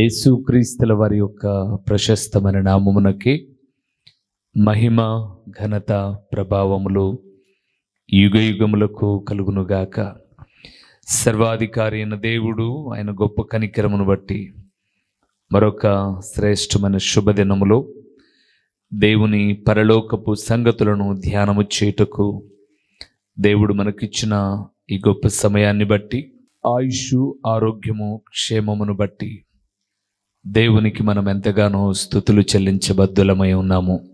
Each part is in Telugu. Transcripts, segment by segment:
యేసుక్రీస్తుల వారి యొక్క ప్రశస్తమైన నామమునకి మహిమ ఘనత ప్రభావములు యుగ యుగములకు కలుగునుగాక. సర్వాధికారి అయిన దేవుడు ఆయన గొప్ప కనికరమును బట్టి మరొక శ్రేష్టమైన శుభదినములో దేవుని పరలోకపు సంగతులను ధ్యానము చేయుటకు దేవుడు మనకిచ్చిన ఈ గొప్ప సమయాన్ని బట్టి ఆయుష్ ఆరోగ్యము క్షేమమును బట్టి దేవునికి మనం ఎంతగానో స్థుతులు చెల్లించబద్దులమై ఉన్నాము.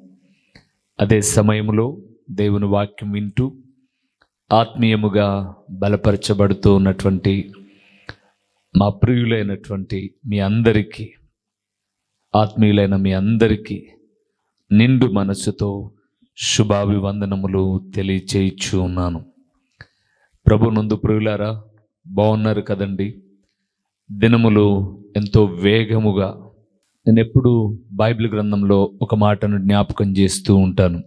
అదే సమయంలో దేవుని వాక్యం వింటూ ఆత్మీయముగా బలపరచబడుతూ ఉన్నటువంటి మా ప్రియులైనటువంటి మీ అందరికీ ఆత్మీయులైన మీ అందరికీ నిండు మనసుతో శుభాభివందనములు తెలియచేయచ్చు ఉన్నాను ప్రభు నందు ప్రియులారా బాగున్నారు కదండి? దినములు ఎంతో వేగముగా నేను ఎప్పుడు బైబిల్ గ్రంథంలో ఒక మాటను జ్ఞాపకం చేస్తూ ఉంటాను.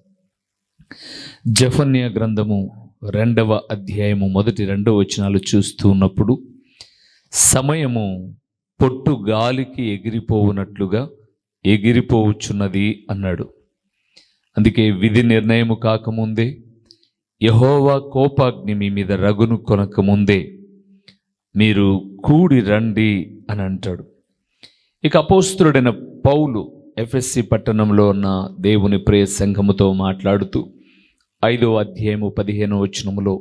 జఫన్య గ్రంథము రెండవ అధ్యాయము మొదటి రెండవ వచనాలు చూస్తూ ఉన్నప్పుడు సమయము పొట్టు గాలికి ఎగిరిపోవునట్లుగా ఎగిరిపోవచ్చున్నది అన్నాడు. అందుకే విధి నిర్ణయము కాకముందే యహోవా కోపాగ్ని మీ మీద రగును కొనకముందే మీరు కూడి రండి అని అంటాడు. ఇక అపోస్తుడైన పౌలు ఎఫ్ఎస్సి పట్టణంలో ఉన్న దేవుని ప్రియ సంఘముతో మాట్లాడుతూ ఐదో అధ్యాయము పదిహేను వచనములో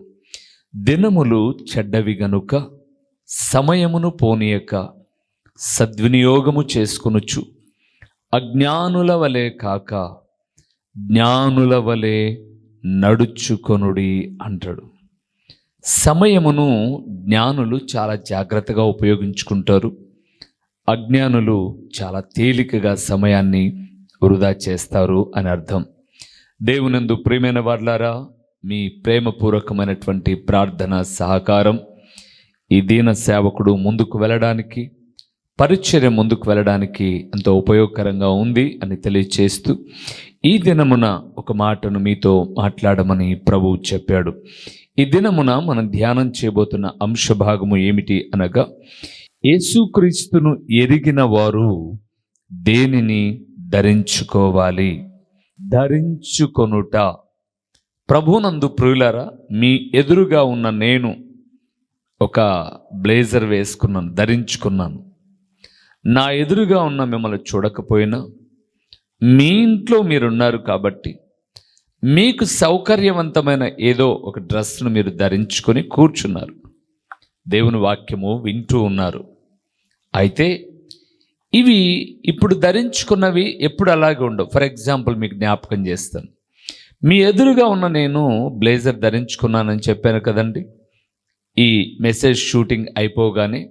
దినములు చెడ్డవి గనుక సమయమును పోనీయక సద్వినియోగము చేసుకొనుచు అజ్ఞానుల వలె కాక జ్ఞానుల వలె నడుచుకొనుడి అంటాడు. సమయమును జ్ఞానులు చాలా జాగ్రత్తగా ఉపయోగించుకుంటారు. అజ్ఞానులు చాలా తేలికగా సమయాన్ని వృధా చేస్తారు అని అర్థం. దేవునందు ప్రియమైన వాళ్ళారా మీ ప్రేమపూర్వకమైనటువంటి ప్రార్థన సహకారం ఈ దీన సేవకుడు ముందుకు వెళ్ళడానికి పరిచర్య ముందుకు వెళ్ళడానికి ఎంతో ఉపయోగకరంగా ఉంది అని తెలియచేస్తూ ఈ దినమున ఒక మాటను మీతో మాట్లాడమని ప్రభువు చెప్పాడు. ఈ దినమున మనం ధ్యానం చేయబోతున్న అంశ భాగము ఏమిటి అనగా యేసుక్రీస్తును ఎరిగిన వారు దేనిని ధరించుకోవాలి? ధరించుకొనుట. ప్రభునందు ప్రియులరా మీ ఎదురుగా ఉన్న నేను ఒక బ్లేజర్ వేసుకున్నాను ధరించుకున్నాను. నా ఎదురుగా ఉన్న మిమ్మల్ని చూడకపోయినా మీ ఇంట్లో మీరున్నారు కాబట్టి మీకు సౌకర్యవంతమైన ఏదో ఒక డ్రెస్ను మీరు ధరించుకొని కూర్చున్నారు. దేవుని వాక్యము వింటూ ఉన్నారు. అయితే ఇవి ఇప్పుడు ధరించుకున్నవి ఎప్పుడు అలాగే ఉండవు. ఫర్ ఎగ్జాంపుల్ మీకు జ్ఞాపకం చేస్తాను. మీ ఎదురుగా ఉన్న నేను బ్లేజర్ ధరించుకున్నానని చెప్పాను కదండి. ఈ మెసేజ్ షూటింగ్ అయిపోగానే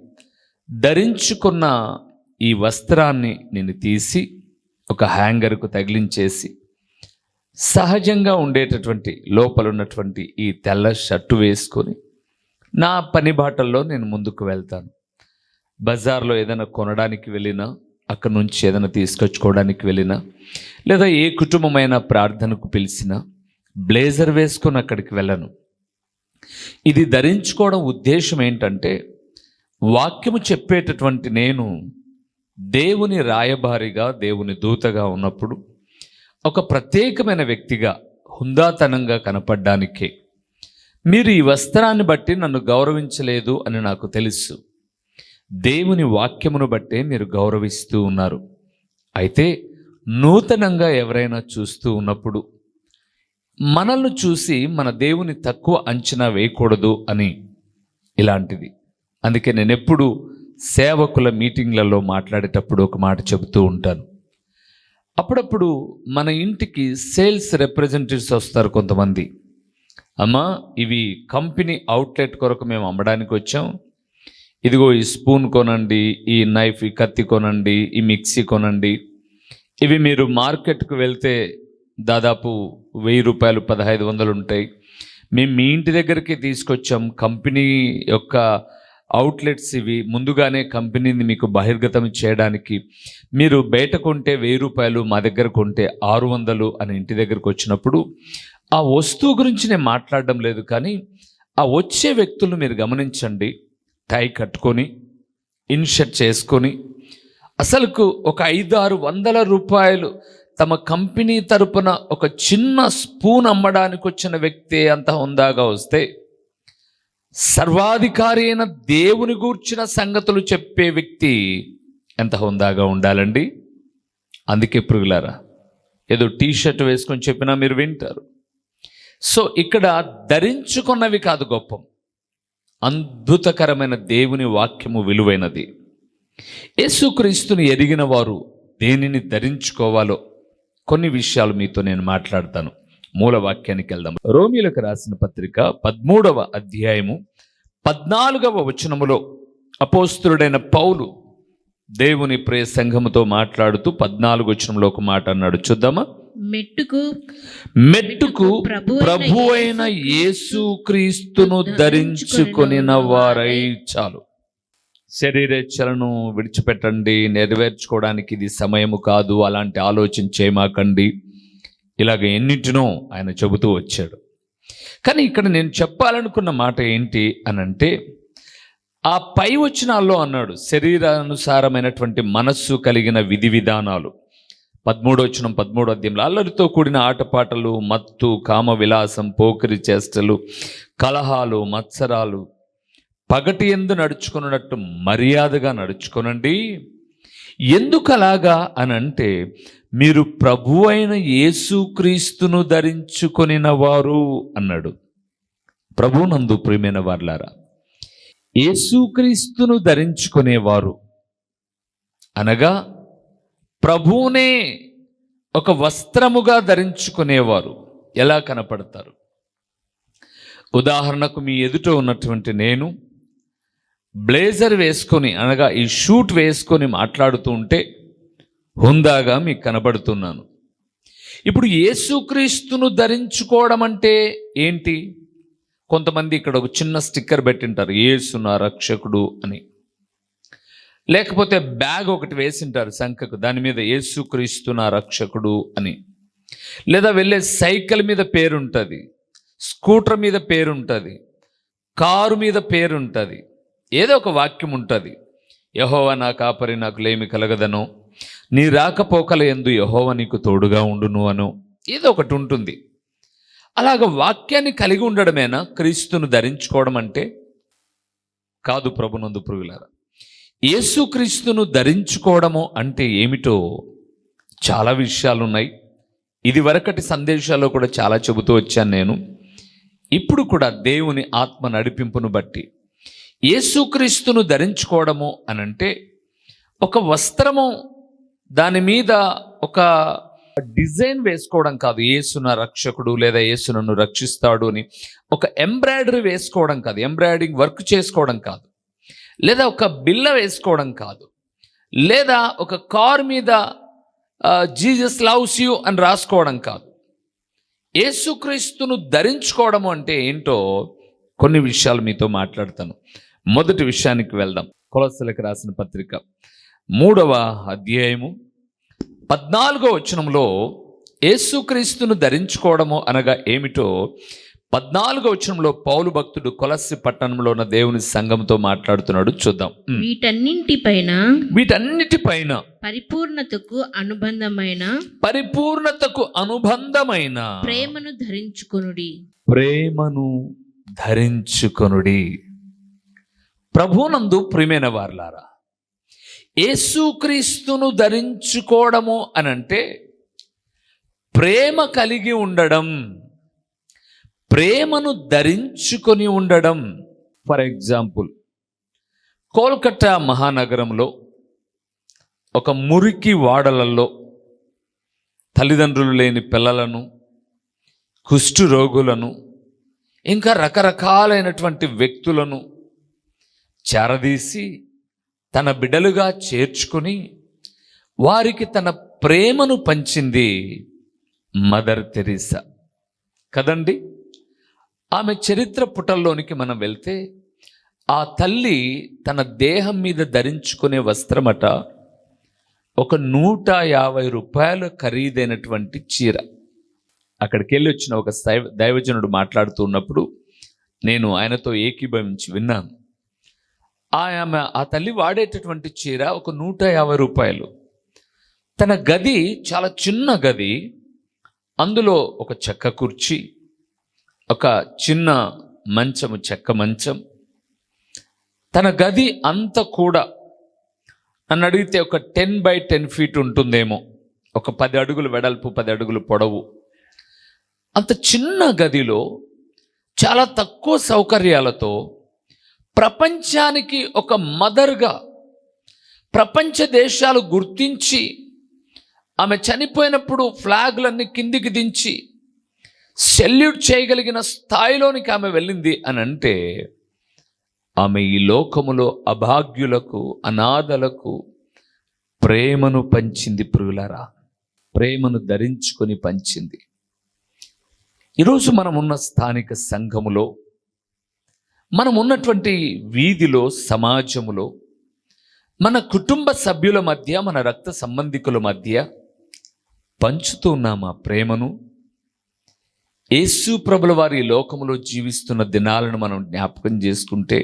ధరించుకున్న ఈ వస్త్రాన్ని నేను తీసి ఒక హ్యాంగర్కు తగిలించేసి సహజంగా ఉండేటటువంటి లోపల ఉన్నటువంటి ఈ తెల్ల షర్టు వేసుకొని నా పని బాటల్లో నేను ముందుకు వెళ్తాను. బజార్లో ఏదైనా కొనడానికి వెళ్ళినా అక్కడ నుంచి ఏదైనా తీసుకొచ్చుకోవడానికి వెళ్ళినా లేదా ఏ కుటుంబమైన ప్రార్థనకు పిలిచినా బ్లేజర్ వేసుకొని అక్కడికి వెళ్ళను. ఇది ధరించుకోవడం ఉద్దేశం ఏంటంటే వాక్యము చెప్పేటటువంటి నేను దేవుని రాయబారిగా దేవుని దూతగా ఉన్నప్పుడు ఒక ప్రత్యేకమైన వ్యక్తిగా హుందాతనంగా కనపడ్డానికే. మీరు ఈ వస్త్రాన్ని బట్టి నన్ను గౌరవించలేదు అని నాకు తెలుసు. దేవుని వాక్యమును బట్టే మీరు గౌరవిస్తూ ఉన్నారు. అయితే నూతనంగా ఎవరైనా చూస్తూ ఉన్నప్పుడు మనల్ని చూసి మన దేవుని తక్కువ అంచనా వేయకూడదు అని ఇలాంటిది. అందుకే నేను ఎప్పుడు సేవకుల మీటింగ్లలో మాట్లాడేటప్పుడు ఒక మాట చెబుతూ ఉంటాను. అప్పుడప్పుడు మన ఇంటికి సేల్స్ రిప్రజెంటేటివ్స్ వస్తారు కొంతమంది. అమ్మా ఇవి కంపెనీ అవుట్లెట్ కొరకు మేము అమ్మడానికి వచ్చాం. ఇదిగో ఈ స్పూన్ కొనండి ఈ నైఫ్ ఈ కత్తి కొనండి ఈ మిక్సీ కొనండి. ఇవి మీరు మార్కెట్కు వెళ్తే దాదాపు వెయ్యి రూపాయలు పదహైదు వందలు ఉంటాయి. మేము మీ ఇంటి దగ్గరికి తీసుకొచ్చాం. కంపెనీ యొక్క అవుట్లెట్స్ ఇవి. ముందుగానే కంపెనీని మీకు బహిర్గతం చేయడానికి మీరు బయట కొంటే వెయ్యి రూపాయలు మా దగ్గర కొంటే ఆరు వందలు అని ఇంటి దగ్గరకు వచ్చినప్పుడు ఆ వస్తువు గురించి నేను మాట్లాడడం లేదు కానీ ఆ వచ్చే వ్యక్తులు మీరు గమనించండి. టై కట్టుకొని ఇన్షర్ట్ చేసుకొని అసలుకు ఒక ఐదు ఆరు వందల రూపాయలు తమ కంపెనీ తరపున ఒక చిన్న స్పూన్ అమ్మడానికి వచ్చిన వ్యక్తి అంత హుందాగా వస్తే సర్వాధికారి అయిన దేవుని గూర్చిన సంగతులు చెప్పే వ్యక్తి ఎంత హుందాగా ఉండాలండి? అందుకే పురుగులారా ఏదో టీ షర్ట్ వేసుకొని చెప్పినా మీరు వింటారు. సో ఇక్కడ ధరించుకున్నవి కాదు గొప్పం. అద్భుతకరమైన దేవుని వాక్యము విలువైనది. యేసుక్రీస్తుని ఎరిగిన వారు దేనిని ధరించుకోవాలో కొన్ని విషయాలు మీతో నేను మాట్లాడతాను. మూల వాక్యానికి వెళ్దాం. రోమిలకు రాసిన పత్రిక పదమూడవ అధ్యాయము పద్నాలుగవ వచనములో అపోస్తుడైన పౌలు దేవుని ప్రియ సంఘముతో మాట్లాడుతూ పద్నాలుగు వచనంలో ఒక మాట అన్నాడు. చూద్దామా? మెట్టుకు మెట్టుకు ప్రభు అయిన యేసు క్రీస్తును ధరించుకొనిన వారై చాలు. శరీరేచ్ఛలను విడిచిపెట్టండి నెరవేర్చుకోవడానికి ఇది సమయము కాదు అలాంటి ఆలోచన చేయమాకండి. ఇలాగ ఎన్నింటినో ఆయన చెబుతూ వచ్చాడు. కానీ ఇక్కడ నేను చెప్పాలనుకున్న మాట ఏంటి అనంటే ఆ పై వచనాల్లో అన్నాడు శరీరానుసారమైనటువంటి మనస్సు కలిగిన విధి విధానాలు. పదమూడు వచనం పదమూడు అధ్యాయంలో అల్లరితో కూడిన ఆటపాటలు మత్తు కామ విలాసం పోకిరి చేష్టలు కలహాలు మత్సరాలు పగటి ఎందు నడుచుకున్నట్టు మర్యాదగా నడుచుకునండి. ఎందుకు అలాగా అని అంటే మీరు ప్రభు అయిన యేసుక్రీస్తును ధరించుకొనిన వారు అన్నాడు. ప్రభు నందు ప్రియమైన వార్లారా యేసుక్రీస్తును ధరించుకునేవారు అనగా ప్రభువునే ఒక వస్త్రముగా ధరించుకునేవారు. ఎలా కనపడతారు? ఉదాహరణకు మీ ఎదుట ఉన్నటువంటి నేను బ్లేజర్ వేసుకొని అనగా ఈ షూట్ వేసుకొని మాట్లాడుతూ ఉంటే హుందాగా మీకు కనబడుతున్నాను. ఇప్పుడు యేసుక్రీస్తును ధరించుకోవడం అంటే ఏంటి? కొంతమంది ఇక్కడ ఒక చిన్న స్టిక్కర్ పెట్టింటారు యేసు నా రక్షకుడు అని. లేకపోతే బ్యాగ్ ఒకటి వేసింటారు సంఖకు దాని మీద యేసుక్రీస్తు నా రక్షకుడు అని. లేదా వెళ్ళే సైకిల్ మీద పేరుంటుంది స్కూటర్ మీద పేరుంటుంది కారు మీద పేరుంటుంది ఏదో ఒక వాక్యం ఉంటుంది. యహోవా నా కాపరి నాకు లేమి కలగదను. నీ రాకపోకల ఎందు యహోవ నీకు తోడుగా ఉండును అను. ఏదో ఒకటి ఉంటుంది. అలాగ వాక్యాన్ని కలిగి ఉండడమేనా? క్రీస్తును ధరించుకోవడం అంటే? కాదు ప్రభునందు పురుగులారా యేసుక్రీస్తును ధరించుకోవడము అంటే ఏమిటో చాలా విషయాలు ఉన్నాయి ఇది వరకటి సందేశాల్లో కూడా చాలా చెబుతూ వచ్చాను నేను. ఇప్పుడు కూడా దేవుని ఆత్మ నడిపింపును బట్టి యేసుక్రీస్తును ధరించుకోవడము అనంటే ఒక వస్త్రము దాని మీద ఒక డిజైన్ వేసుకోవడం కాదు. యేసు నా రక్షకుడు లేదా యేసు నన్ను రక్షిస్తాడు అని ఒక ఎంబ్రాయిడరీ వేసుకోవడం కాదు. ఎంబ్రాయిడరింగ్ వర్క్ చేసుకోవడం కాదు. లేదా ఒక బిల్ల వేసుకోవడం కాదు. లేదా ఒక కార్ మీద జీసస్ లవ్స్ యూ అని రాసుకోవడం కాదు. ఏసుక్రీస్తును ధరించుకోవడం అంటే ఏంటో కొన్ని విషయాలు మీతో మాట్లాడతాను. మొదటి విషయానికి వెళ్దాం. కొలసలకు రాసిన పత్రిక మూడవ అధ్యాయము పద్నాలుగో వచనంలో యేసుక్రీస్తును ధరించుకోవడము అనగా ఏమిటో పద్నాలుగో వచనంలో పౌలు భక్తుడు కొలస్సి పట్టణంలో ఉన్న దేవుని సంఘంతో మాట్లాడుతున్నాడు. చూద్దాం. వీటన్నింటిపైన వీటన్నిటిపైన పరిపూర్ణతకు అనుబంధమైన పరిపూర్ణతకు అనుబంధమైన ప్రేమను ధరించుకొనుడి. ప్రేమను ధరించుకొనుడి. ప్రభునందు ప్రియమైన వార్లారా యేసుక్రీస్తును ధరించుకోవడము అనంటే ప్రేమ కలిగి ఉండడం ప్రేమను ధరించుకొని ఉండడం. ఫర్ ఎగ్జాంపుల్ కోల్కతా మహానగరంలో ఒక మురికి వాడలలో తల్లిదండ్రులు లేని పిల్లలను కుష్టు రోగులను ఇంకా రకరకాలైనటువంటి వ్యక్తులను చేరదీసి తన బిడ్డలుగా చేర్చుకుని వారికి తన ప్రేమను పంచింది మదర్ తెరీసా. కదండి? ఆమె చరిత్ర పుటల్లోనికి మనం వెళ్తే ఆ తల్లి తన దేహం మీద ధరించుకునే వస్త్రమట ఒక నూట యాభై రూపాయల ఖరీదైనటువంటి చీర. అక్కడికి వెళ్ళి వచ్చిన ఒక దైవజనుడు మాట్లాడుతూ ఉన్నప్పుడు నేను ఆయనతో ఏకీభవించి విన్నాను. ఆమె ఆ తల్లి వాడేటటువంటి చీర ఒక నూట యాభై రూపాయలు. తన గది చాలా చిన్న గది. అందులో ఒక చెక్క కుర్చీ ఒక చిన్న మంచము చెక్క మంచం. తన గది అంతా కూడా. నన్ను అడిగితే ఒక టెన్ బై టెన్ ఫీట్ ఉంటుందేమో. ఒక పది అడుగులు వెడల్పు పది అడుగులు పొడవు. అంత చిన్న గదిలో చాలా తక్కువ సౌకర్యాలతో ప్రపంచానికి ఒక మదర్గా ప్రపంచ దేశాలు గుర్తించి ఆమె చనిపోయినప్పుడు ఫ్లాగ్లన్నీ కిందికి దించి సెల్యూట్ చేయగలిగిన స్థాయిలోనికి ఆమె వెళ్ళింది అని అంటే ఆమె ఈ లోకములో అభాగ్యులకు అనాథలకు ప్రేమను పంచింది ప్రియులరా. ప్రేమను ధరించుకొని పంచింది. ఈరోజు మనం ఉన్న స్థానిక సంఘములో మనం ఉన్నటువంటి వీధిలో సమాజములో మన కుటుంబ సభ్యుల మధ్య మన రక్త సంబంధికుల మధ్య పంచుతూ ఉన్నాం ఆ ప్రేమను యేసు ప్రభుల వారి లోకములో జీవిస్తున్న దినాలను మనం జ్ఞాపకం చేసుకుంటే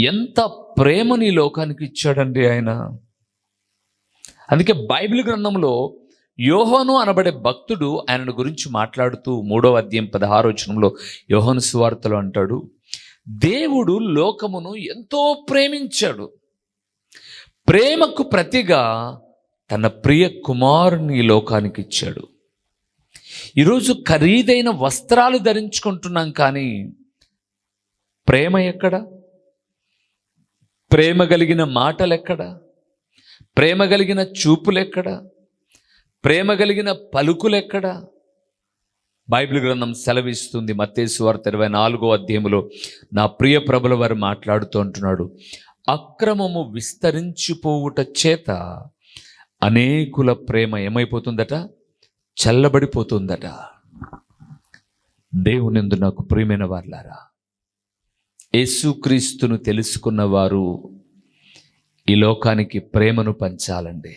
ఎంత ప్రేమని ఈ లోకానికి ఇచ్చాడండి ఆయన. అందుకే బైబిల్ గ్రంథంలో యోహోను అనబడే భక్తుడు ఆయనను గురించి మాట్లాడుతూ మూడో అధ్యాయం పదహారు వచనంలో యోహోను సువార్తలు అంటాడు దేవుడు లోకమును ఎంతో ప్రేమించాడు. ప్రేమకు ప్రతిగా తన ప్రియ కుమారుని ఈ లోకానికి ఇచ్చాడు. ఈరోజు ఖరీదైన వస్త్రాలు ధరించుకుంటున్నాం కానీ ప్రేమ ఎక్కడ? ప్రేమ కలిగిన మాటలు ఎక్కడ ప్రేమ కలిగిన చూపులు ఎక్కడ ప్రేమ కలిగిన పలుకులు ఎక్కడ బైబిల్ గ్రంథం సెలవిస్తుంది మత్తేసు వార్త ఇరవై నాలుగో అధ్యాయంలో నా ప్రియ ప్రభుల వారు మాట్లాడుతూ అంటున్నాడు అక్రమము విస్తరించిపోవుట చేత అనేకుల ప్రేమ ఏమైపోతుందట? చల్లబడిపోతుందట. దేవునిందు నాకు ప్రియమైన వార్లారా యేసుక్రీస్తును తెలుసుకున్నవారు ఈ లోకానికి ప్రేమను పంచాలండి.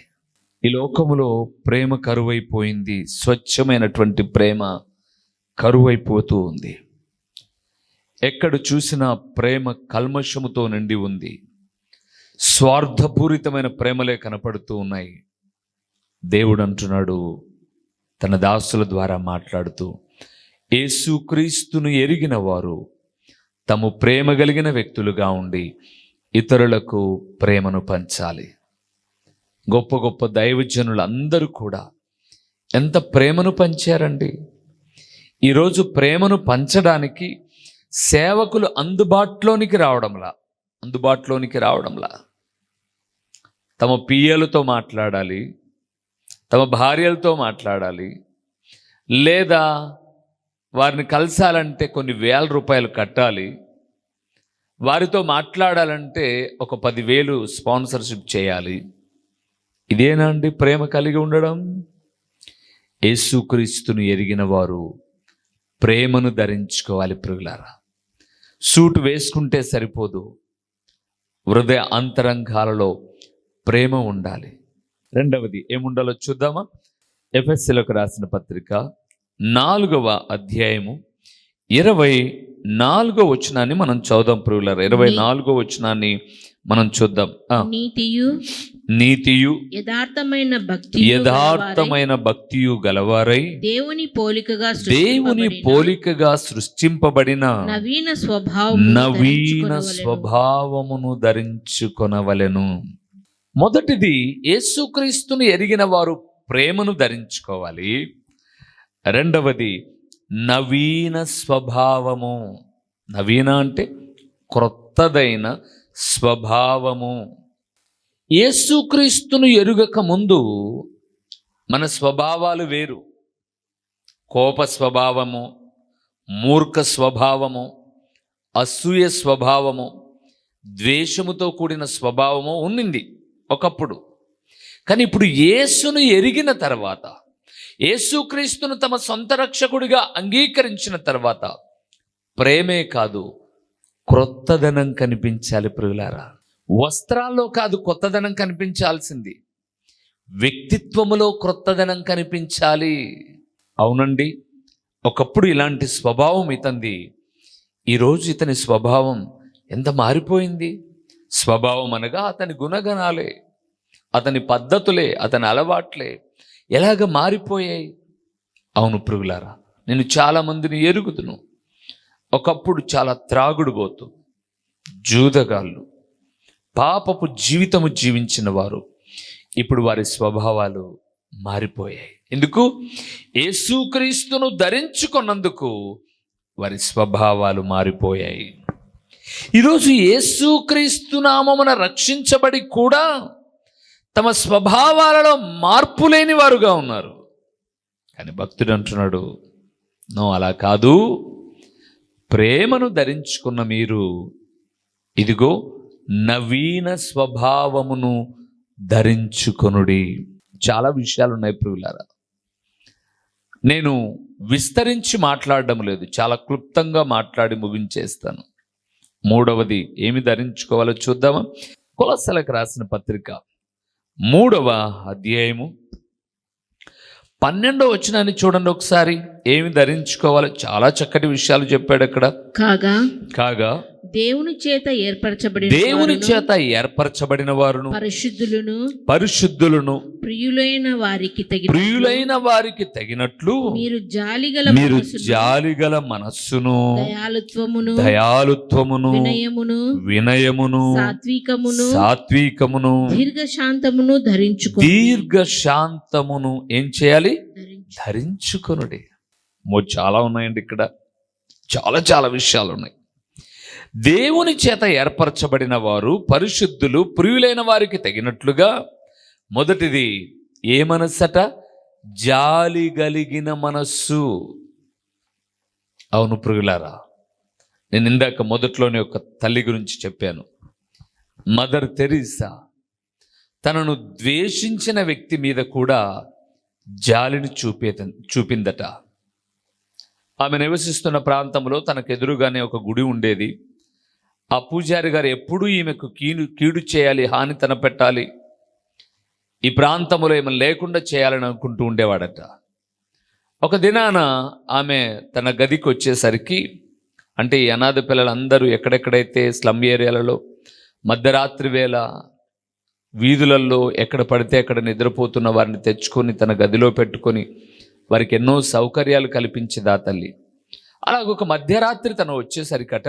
ఈ లోకములో ప్రేమ కరువైపోయింది. స్వచ్ఛమైనటువంటి ప్రేమ కరువైపోతూ ఉంది. ఎక్కడ చూసినా ప్రేమ కల్మషముతో నిండి ఉంది. స్వార్థపూరితమైన ప్రేమలే కనపడుతూ ఉన్నాయి. దేవుడు అంటున్నాడు తన దాసుల ద్వారా మాట్లాడుతూ యేసుక్రీస్తును ఎరిగిన వారు తము ప్రేమ కలిగిన వ్యక్తులుగా ఉండి ఇతరులకు ప్రేమను పంచాలి. గొప్ప గొప్ప దైవజనులు అందరూ కూడా. ఎంత ప్రేమను పంచారండి. ఈరోజు ప్రేమను పంచడానికి సేవకులు అందుబాటులోనికి రావడంలా అందుబాటులోనికి రావడంలా. తమ పియ్యలతో మాట్లాడాలి తమ భార్యలతో మాట్లాడాలి లేదా వారిని కలసాలంటే కొన్ని వేల రూపాయలు కట్టాలి వారితో మాట్లాడాలంటే ఒక పదివేలు స్పాన్సర్షిప్ చేయాలి ఇదేనా అండి ప్రేమ కలిగి ఉండడం? యేసుక్రీస్తును ఎరిగిన వారు ప్రేమను ధరించుకోవాలి ప్రియులారా. సూట్ వేసుకుంటే సరిపోదు. హృదయ అంతరంగాలలో ప్రేమ ఉండాలి. రెండవది ఏముండాలో చూద్దామా? ఎఫ్ఎస్సీలకు రాసిన పత్రిక నాలుగవ అధ్యాయము ఇరవై నాలుగో వచనాన్ని మనం చదుదాం ప్రియులారా. ఇరవై నాలుగో వచనాన్ని మనం చూద్దాం. నీతియు నీతియు యథార్థమైన భక్తి యథార్థమైన భక్తియు గలవారై దేవుని పోలికగా దేవుని పోలికగా సృష్టింపబడిన నవీన స్వభావం నవీన స్వభావమును ధరించుకొనవలెను. మొదటిది యేసుక్రీస్తును ఎరిగిన వారు ప్రేమను ధరించుకోవాలి. రెండవది నవీన స్వభావము. నవీన అంటే క్రొత్తదైన స్వభావము. యేసుక్రీస్తును ఎరుగక ముందు మన స్వభావాలు వేరు. కోప స్వభావము మూర్ఖ స్వభావము అసూయ స్వభావము ద్వేషముతో కూడిన స్వభావము ఉన్నింది ఒకప్పుడు. కానీ ఇప్పుడు యేసును ఎరిగిన తర్వాత యేసుక్రీస్తును తమ సొంత రక్షకుడిగా అంగీకరించిన తర్వాత ప్రేమే కాదు క్రొత్తదనం కనిపించాలి ప్రియులారా. వస్త్రాల్లో కాదు కొత్తదనం కనిపించాల్సింది. వ్యక్తిత్వములో క్రొత్తదనం కనిపించాలి. అవునండి ఒకప్పుడు ఇలాంటి స్వభావం ఇతంది. ఈరోజు ఇతని స్వభావం ఎంత మారిపోయింది? స్వభావం అనగా అతని గుణగణాలే అతని పద్ధతులే అతని అలవాట్లే ఎలాగ మారిపోయాయి? అవును పురుగులారా నేను చాలామందిని ఎరుగుదును. ఒకప్పుడు చాలా త్రాగుడుబోతు జూదగాళ్ళు పాపపు జీవితము జీవించిన వారు ఇప్పుడు వారి స్వభావాలు మారిపోయాయి. ఎందుకు? యేసుక్రీస్తును ధరించుకున్నందుకు వారి స్వభావాలు మారిపోయాయి. ఈరోజు యేసుక్రీస్తు నామమున రక్షించబడి కూడా తమ స్వభావాలలో మార్పు లేని వారుగా ఉన్నారు. కానీ భక్తుడు అంటున్నాడు నో అలా కాదు. ప్రేమను ధరించుకున్న మీరు ఇదిగో నవీన స్వభావమును ధరించుకొనుడి. చాలా విషయాలు ఉన్నాయి ప్రియులారా. నేను విస్తరించి మాట్లాడడం లేదు చాలా క్లుప్తంగా మాట్లాడి ముగించేస్తాను. మూడవది ఏమి ధరించుకోవాలో చూద్దామా? కొలసలకు రాసిన పత్రిక మూడవ అధ్యాయము. పన్నెండవ వచ్చినాన్ని చూడండి ఒకసారి. ఏమి ధరించుకోవాలో? చాలా చక్కటి విషయాలు చెప్పాడు అక్కడ. కాగా? కాగా? దేవుని చేత ఏర్పరచబడిన దేవుని చేత ఏర్పరచబడిన వారును పరిశుద్ధులను పరిశుద్ధులను ప్రియులైన వారికి తగిన ప్రియులైన వారికి తగినట్లు మీరు జాలిగల మీరు జాలిగల మనస్సును దయాలుత్వమును దయాలుత్వమును వినయమును వినయమును సాత్వికమును సాత్వికమును దీర్ఘశాంతమును ధరించుకో దీర్ఘ శాంతమును ఏం చేయాలి? ధరించు ధరించుకొనుడి. మో చాలా ఉన్నాయండి ఇక్కడ. చాలా చాలా విషయాలు ఉన్నాయి దేవుని చేత ఏర్పరచబడిన వారు పరిశుద్ధులు ప్రియులైన వారికి తగినట్లుగా మొదటిది ఏ మనస్సట? జాలి కలిగిన మనస్సు. అవును ప్రియులారా నేను ఇందాక మొదట్లోనే ఒక తల్లి గురించి చెప్పాను. మదర్ తెరీసా తనను ద్వేషించిన వ్యక్తి మీద కూడా జాలిని చూపే చూపిందట. ఆమె నివసిస్తున్న ప్రాంతంలో తనకు ఎదురుగానే ఒక గుడి ఉండేది. ఆ పూజారి గారు ఎప్పుడూ ఈమెకు కీడు కీడు చేయాలి హాని తన పెట్టాలి. ఈ ప్రాంతంలో ఏమైనా లేకుండా చేయాలని అనుకుంటూ ఉండేవాడట. ఒక దినాన ఆమె తన గదికి వచ్చేసరికి అంటే ఈ అనాథ పిల్లలందరూ ఎక్కడెక్కడైతే స్లమ్ ఏరియాలలో మధ్యరాత్రి వేళ వీధులలో ఎక్కడ పడితే అక్కడ నిద్రపోతున్న వారిని తెచ్చుకొని తన గదిలో పెట్టుకొని వారికి ఎన్నో సౌకర్యాలు కల్పించేది తల్లి. అలాగ ఒక మధ్యరాత్రి తను వచ్చేసరికట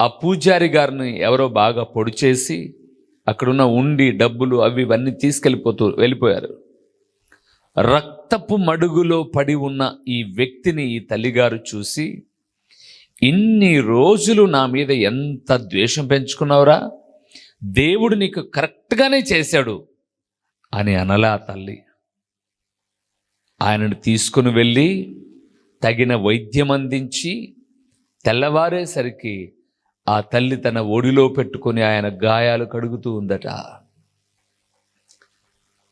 ఆ పూజారి గారిని ఎవరో బాగా పొడి చేసి అక్కడున్న ఉండి డబ్బులు అవి ఇవన్నీ తీసుకెళ్ళిపోతూ వెళ్ళిపోయారు. రక్తపు మడుగులో పడి ఉన్న ఈ వ్యక్తిని ఈ తల్లిగారు చూసి ఇన్ని రోజులు నా మీద ఎంత ద్వేషం పెంచుకున్నావురా? దేవుడు నీకు కరెక్ట్గానే చేశాడు అని అనలా తల్లి. ఆయనను తీసుకుని వెళ్ళి తగిన వైద్యం అందించి తెల్లవారేసరికి ఆ తల్లి తన ఒడిలో పెట్టుకొని ఆయన గాయాలు కడుగుతూ ఉందట.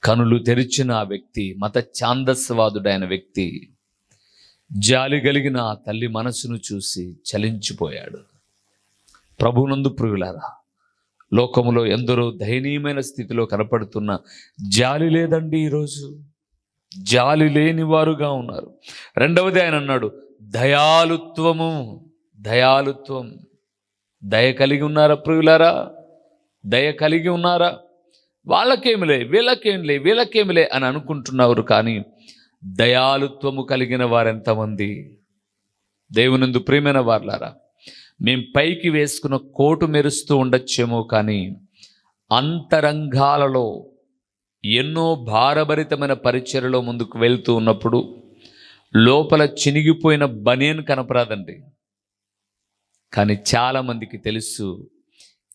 కనులు తెరిచిన ఆ వ్యక్తి మత ఛాందస్వాదుడైన వ్యక్తి జాలి కలిగిన ఆ తల్లి మనసును చూసి చలించిపోయాడు. ప్రభునందు ప్రియులారా లోకములో ఎందరో దయనీయమైన స్థితిలో కనపడుతున్న జాలి లేదండి ఈరోజు. జాలి లేని వారుగా ఉన్నారు. రెండవది ఆయన అన్నాడు దయాలుత్వము దయాలుత్వం. దయ కలిగి ఉన్నారా ప్రియులారా? దయ కలిగి ఉన్నారా? వాళ్ళకేమిలే వీళ్ళకేమిలే వీళ్ళకేమిలే అని అనుకుంటున్నారు కానీ దయాలుత్వము కలిగిన వారెంతమంది? దేవునందు ప్రియమైన వార్లారా మేం పైకి వేసుకున్న కోటు మెరుస్తూ ఉండొచ్చేమో కానీ అంతరంగాలలో ఎన్నో భారభరితమైన పరిచయలో ముందుకు వెళ్తూ ఉన్నప్పుడు లోపల చినిగిపోయిన బనియన్ కనపరాదండి. కానీ చాలామందికి తెలుసు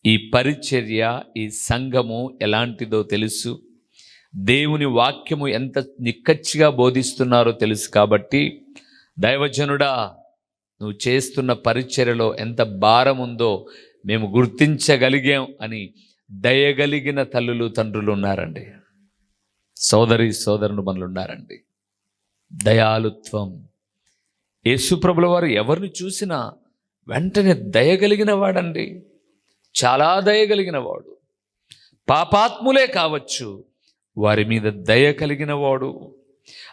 ఈ పరిచర్య ఈ సంఘము ఎలాంటిదో తెలుసు. దేవుని వాక్యము ఎంత నిక్కచ్చిగా బోధిస్తున్నారో తెలుసు కాబట్టి దైవజనుడా నువ్వు చేస్తున్న పరిచర్యలో ఎంత భారం ఉందో మేము గుర్తించగలిగాం అని దయగలిగిన తల్లులు తండ్రులు ఉన్నారండి. సోదరి సోదరులు మనలు ఉన్నారండి. దయాలుత్వం యేసుప్రభుల వారు ఎవరిని చూసినా వెంటనే దయగలిగిన వాడండి. చాలా దయగలిగిన వాడు. పాపాత్ములే కావచ్చు వారి మీద దయ కలిగిన వాడు.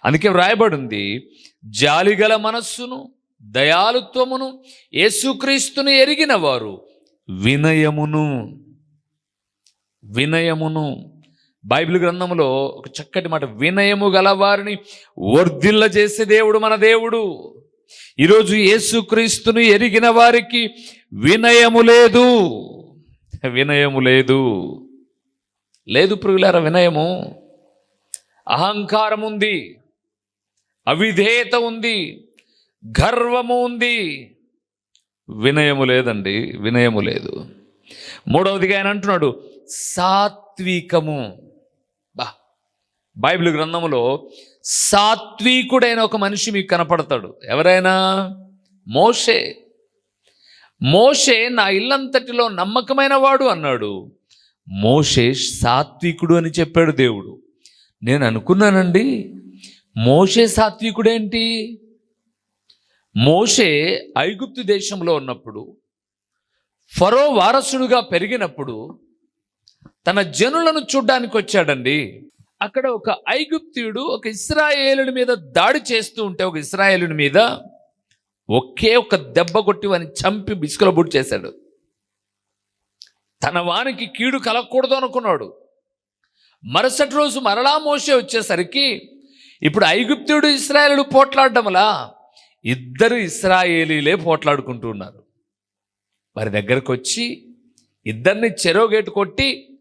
అందుకే వ్రాయబడింది జాలిగల మనస్సును దయాలుత్వమును యేసుక్రీస్తును ఎరిగిన వారు వినయమును వినయమును. బైబిల్ గ్రంథంలో ఒక చక్కటి మాట వినయము గల వారిని వర్ధిల్ల చేసే దేవుడు మన దేవుడు. ఈరోజు యేసుక్రీస్తుని ఎరిగిన వారికి వినయము లేదు. వినయము లేదు. లేదు ప్రియులార వినయము అహంకారం ఉంది అవిధేయత ఉంది గర్వము ఉంది. వినయము లేదండి వినయము లేదు. మూడవదిగా ఆయన అంటున్నాడు సాత్వికము. బైబిల్ గ్రంథంలో సాత్వికుడైన ఒక మనిషి మీకు కనపడతాడు. ఎవరైనా? మోషే. మోషే నా ఇల్లంతటిలో నమ్మకమైన వాడు అన్నాడు. మోషే సాత్వికుడు అని చెప్పాడు దేవుడు. నేను అనుకున్నానండి. మోషే సాత్వికుడేంటి? మోషే ఐగుప్తు దేశంలో ఉన్నప్పుడు ఫరో వారసుడుగా పెరిగినప్పుడు తన జనులను చూడ్డానికి వచ్చాడండి అక్కడ ఒక ఐగుప్తుడు ఒక ఇస్రాయేలుడి మీద దాడి చేస్తూ ఉంటే ఒక ఇస్రాయేలుడి మీద ఒకే ఒక దెబ్బ కొట్టి వాని చంపి బిసుకుల బుడ్ చేశాడు. తన వానికి కీడు కలగకూడదు అనుకున్నాడు. మరుసటి రోజు మరలా మోసే వచ్చేసరికి ఇప్పుడు ఐగుప్తుడు ఇస్రాయేలుడు పోట్లాడడంలా ఇద్దరు ఇస్రాయేలీలే పోట్లాడుకుంటూ ఉన్నారు. వారి దగ్గరకు వచ్చి ఇద్దరిని చెరోగేటు కొట్టి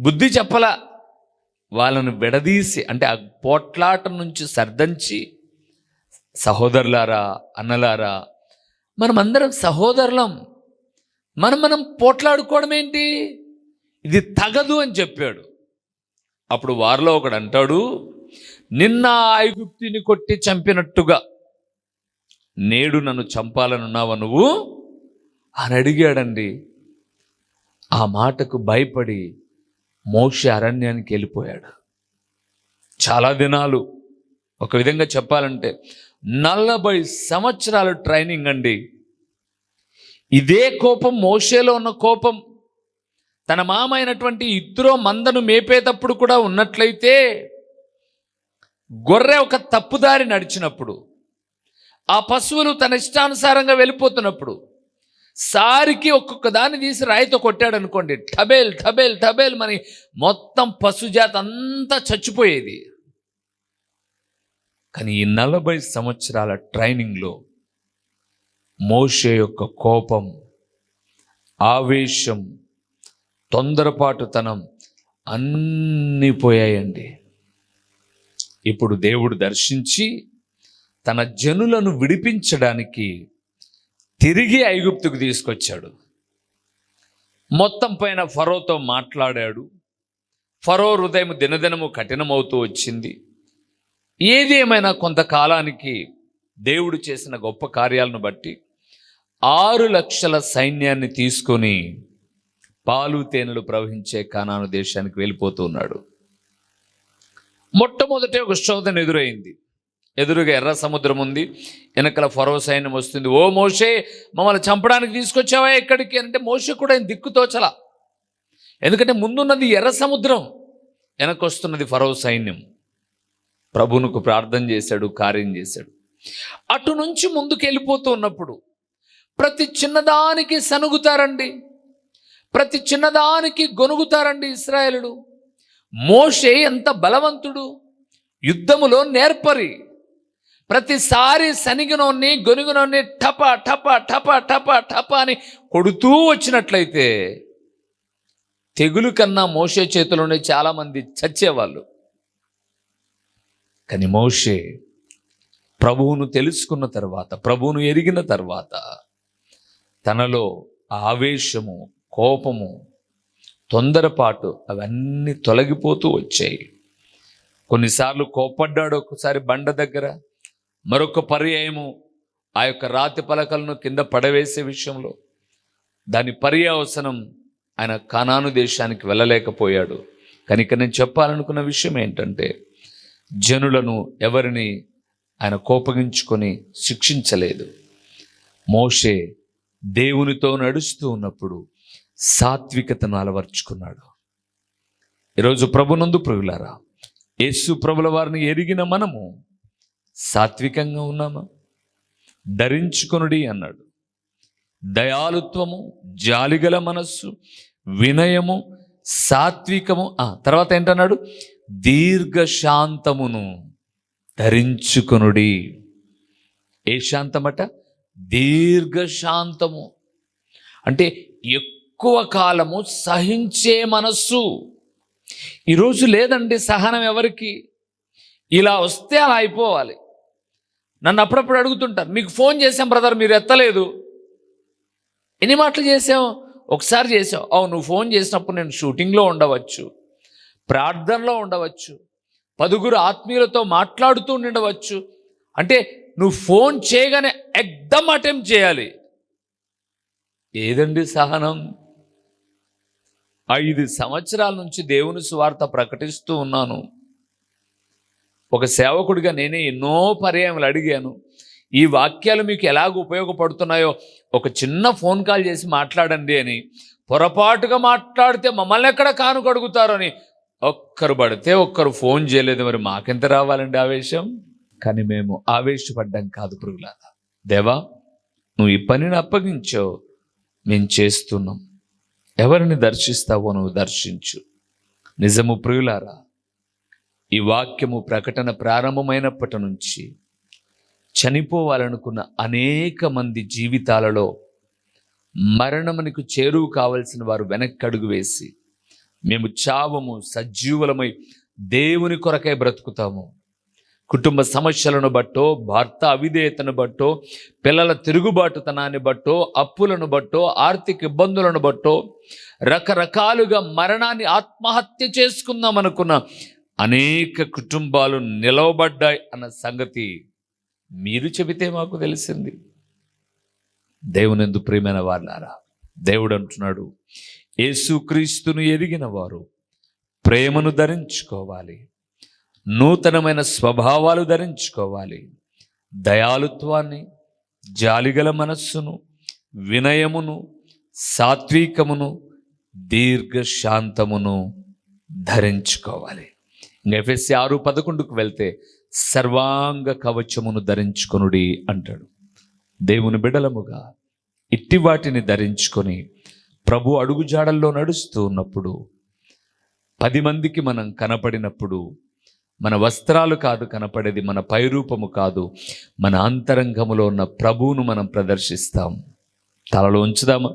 బుద్ధి చెప్పలా వాళ్ళను విడదీసి అంటే ఆ పోట్లాట నుంచి సర్దంచి సహోదరులారా అన్నలారా మనమందరం సహోదరులం. మనం మనం పోట్లాడుకోవడం ఏంటి? ఇది తగదు అని చెప్పాడు. అప్పుడు వారిలో ఒకడు అంటాడు నిన్న ఐగుప్తిని కొట్టి చంపినట్టుగా నేడు నన్ను చంపాలనున్నావా నువ్వు? అని అడిగాడండి. ఆ మాటకు భయపడి మోక్ష అరణ్యానికి వెళ్ళిపోయాడు. చాలా దినాలు. ఒక విధంగా చెప్పాలంటే నలభై సంవత్సరాలు ట్రైనింగ్ అండి. ఇదే కోపం మోషేలో ఉన్న కోపం. తన మామ అయినటువంటి ఇద్దరో మందను మేపేటప్పుడు కూడా ఉన్నట్లయితే గొర్రె ఒక తప్పుదారి నడిచినప్పుడు ఆ పశువులు తన ఇష్టానుసారంగా వెళ్ళిపోతున్నప్పుడు సారికి ఒక్కొక్క దాన్ని తీసి రాయితో కొట్టాడు అనుకోండి టబేల్ టబేల్ టబేల్ మరి మొత్తం పశుజాత అంతా చచ్చిపోయేది. కానీ ఈ నలభై సంవత్సరాల ట్రైనింగ్లో మోషే యొక్క కోపం ఆవేశం తొందరపాటుతనం అన్నీ పోయాయండి. ఇప్పుడు దేవుడు దర్శించి తన జనులను విడిపించడానికి తిరిగి ఐగుప్తుకు తీసుకొచ్చాడు. మొత్తం పైన ఫరోతో మాట్లాడాడు. ఫరో హృదయం దినదినము కఠినమవుతూ వచ్చింది. ఏది ఏమైనా కొంతకాలానికి దేవుడు చేసిన గొప్ప కార్యాలను బట్టి ఆరు లక్షల సైన్యాన్ని తీసుకొని పాలు తేనెలు ప్రవహించే కానాను దేశానికి వెళ్ళిపోతూ ఉన్నాడు. మొట్టమొదటి ఒక శోధన ఎదురైంది. ఎదురుగా ఎర్ర సముద్రం ఉంది. వెనకల ఫరో సైన్యం వస్తుంది. ఓ మోషే మమ్మల్ని చంపడానికి తీసుకొచ్చావా ఎక్కడికి? అంటే మోషే కూడా ఆయన దిక్కుతోచల ఎందుకంటే ముందున్నది ఎర్ర సముద్రం వెనకొస్తున్నది ఫరో సైన్యం. ప్రభునుకు ప్రార్థన చేశాడు కార్యం చేశాడు. అటు నుంచి ముందుకు వెళ్ళిపోతూ ఉన్నప్పుడు ప్రతి చిన్నదానికి సనుగుతారండి. ప్రతి చిన్నదానికి గొనుగుతారండి ఇస్రాయేలుడు మోషే ఎంత బలవంతుడు యుద్ధములో నేర్పరి. ప్రతిసారి సనిగినోన్ని గొనుగునోన్ని టప టప టప టప టప అని కొడుతూ వచ్చినట్లయితే తెగులు కన్నా మోషే చేతిలోనే చాలామంది చచ్చేవాళ్ళు. కానీ మోషే ప్రభువును తెలుసుకున్న తర్వాత ప్రభువును ఎరిగిన తర్వాత తనలో ఆవేశము కోపము తొందరపాటు అవన్నీ తొలగిపోతూ వచ్చాయి. కొన్నిసార్లు కోపడ్డాడు ఒకసారి బండ దగ్గర మరొక పర్యాయము ఆ యొక్క రాతి పలకలను కింద పడవేసే విషయంలో దాని పర్యావసనం ఆయన కానాను దేశానికి వెళ్ళలేకపోయాడు. కనుక నేను చెప్పాలనుకున్న విషయం ఏంటంటే జనులను ఎవరిని ఆయన కోపగించుకొని శిక్షించలేదు. మోషే దేవునితో నడుస్తూ ఉన్నప్పుడు సాత్వికతను అలవర్చుకున్నాడు. ఈరోజు ప్రభునందు ప్రభులారా యేసు ప్రభుల వారిని ఎరిగిన మనము సాత్వికంగా ఉన్నామా? ధరించుకొనుడి అన్నాడు. దయాలుత్వము జాలిగల మనస్సు వినయము సాత్వికము ఆ, తర్వాత ఏంటన్నాడు? దీర్ఘశాంతమును ధరించుకొనుడి. ఏ శాంతమట? దీర్ఘశాంతము. అంటే ఎక్కువ కాలము సహించే మనస్సు. ఈరోజు లేదండి సహనం ఎవరికి? ఇలా వస్తే అలా అయిపోవాలి. నన్ను అప్పుడప్పుడు అడుగుతుంటారు మీకు ఫోన్ చేశాం బ్రదర్ మీరు ఎత్తలేదు. ఎన్ని మాటలు చేసాం ఒకసారి చేసావు అవును నువ్వు ఫోన్ చేసినప్పుడు నేను షూటింగ్లో ఉండవచ్చు ప్రార్థనలో ఉండవచ్చు పదుగురు ఆత్మీయులతో మాట్లాడుతూ ఉండవచ్చు. అంటే నువ్వు ఫోన్ చేయగానే ఎగ్దమ్ అటెంప్ట్ చేయాలి. ఏదండి సహనం? ఐదు సంవత్సరాల నుంచి దేవుని సువార్త ప్రకటిస్తూ ఉన్నాను. ఒక సేవకుడిగా నేనే ఎన్నో పర్యాయములు అడిగాను. ఈ వాక్యాలు మీకు ఎలాగ ఉపయోగపడుతున్నాయో ఒక చిన్న ఫోన్ కాల్ చేసి మాట్లాడండి అని. పొరపాటుగా మాట్లాడితే మమ్మల్ని ఎక్కడ కాను కడుగుతారని ఒక్కరు పడితే ఒక్కరు ఫోన్ చేయలేదు. మరి మాకెంత రావాలండి ఆవేశం? కానీ మేము ఆవేశపడ్డం కాదు పురుగులారా దేవా నువ్వు ఈ పనిని అప్పగించావు. మేము చేస్తున్నాం. ఎవరిని దర్శిస్తావో నువ్వు దర్శించు. నిజము ప్రియులారా ఈ వాక్యము ప్రకటన ప్రారంభమైనప్పటి నుంచి చనిపోవాలనుకున్న అనేక మంది జీవితాలలో మరణమునికి చేరువు కావలసిన వారు వెనక్కి అడుగు వేసి మేము చావము సజీవులమై దేవుని కొరకై బ్రతుకుతాము. కుటుంబ సమస్యలను బట్టో భర్త అవిధేయతను బట్టో పిల్లల తిరుగుబాటుతనాన్ని బట్టో అప్పులను బట్టో ఆర్థిక ఇబ్బందులను బట్టో రకరకాలుగా మరణాన్ని ఆత్మహత్య చేసుకుందాం అనుకున్న అనేక కుటుంబాలు నిలవబడ్డాయి అన్న సంగతి మీరు చెబితే మాకు తెలిసింది. దేవునందు ప్రియమైన వారినారా దేవుడు అంటున్నాడు యేసుక్రీస్తును ఎరిగిన వారు ప్రేమను ధరించుకోవాలి నూతనమైన స్వభావాలు ధరించుకోవాలి దయాలుత్వాన్ని జాలిగల మనస్సును వినయమును సాత్వికమును దీర్ఘశాంతమును ధరించుకోవాలి. ఎఫ్ఎస్సి ఆరు పదకొండుకు వెళ్తే సర్వాంగ కవచమును ధరించుకొనుడి అంటాడు. దేవుని బిడలముగా ఇట్టి వాటిని ధరించుకొని ప్రభు అడుగుజాడల్లో నడుస్తూ ఉన్నప్పుడు పది మందికి మనం కనపడినప్పుడు మన వస్త్రాలు కాదు కనపడేది మన పైరూపము కాదు మన అంతరంగములో ఉన్న ప్రభువును మనం ప్రదర్శిస్తాం. తలలో ఉంచుదామా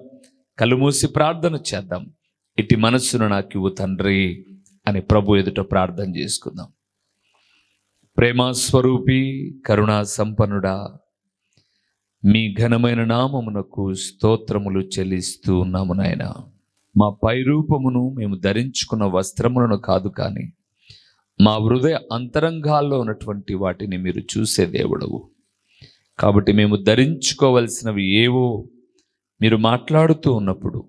కళ్ళు మూసి ప్రార్థన చేద్దాం. ఇటు మనస్సును నాకు ఇవ్వు తండ్రి. అని ప్రభు ఎదుట ప్రార్థన చేసుకుందాం. ప్రేమా స్వరూపి కరుణా సంపన్నుడా మీ ఘనమైన నామమునకు స్తోత్రములు చెల్లిస్తూ ఉన్నాము నాయన. మా పైరూపమును మేము ధరించుకున్న వస్త్రములను కాదు కానీ మా హృదయ అంతరంగాల్లో ఉన్నటువంటి వాటిని మీరు చూసే దేవుడవు. కాబట్టి మేము ధరించుకోవలసినవి ఏవో మీరు మాట్లాడుతూ ఉన్నప్పుడు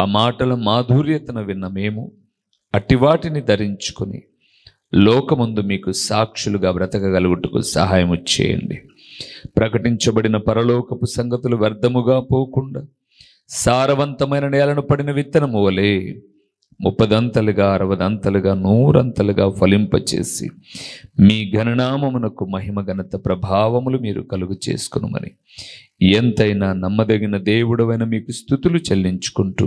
ఆ మాటల మాధుర్యతను విన్న మేము అట్టి వాటిని ధరించుకొని లోకముందు మీకు సాక్షులుగా బ్రతకగలుగుటకు సహాయం చేయండి. ప్రకటించబడిన పరలోకపు సంగతులు వ్యర్థముగా పోకుండా సారవంతమైన నేలను పడిన విత్తనము వలె ముప్పదంతలుగా అరవదంతలుగా నూరంతలుగా ఫలింపచేసి మీ ఘననామమునకు మహిమ ఘనత ప్రభావములు మీరు కలుగు చేసుకునుమని ఎంతైనా నమ్మదగిన దేవుడవైన మీకు స్థుతులు చెల్లించుకుంటూ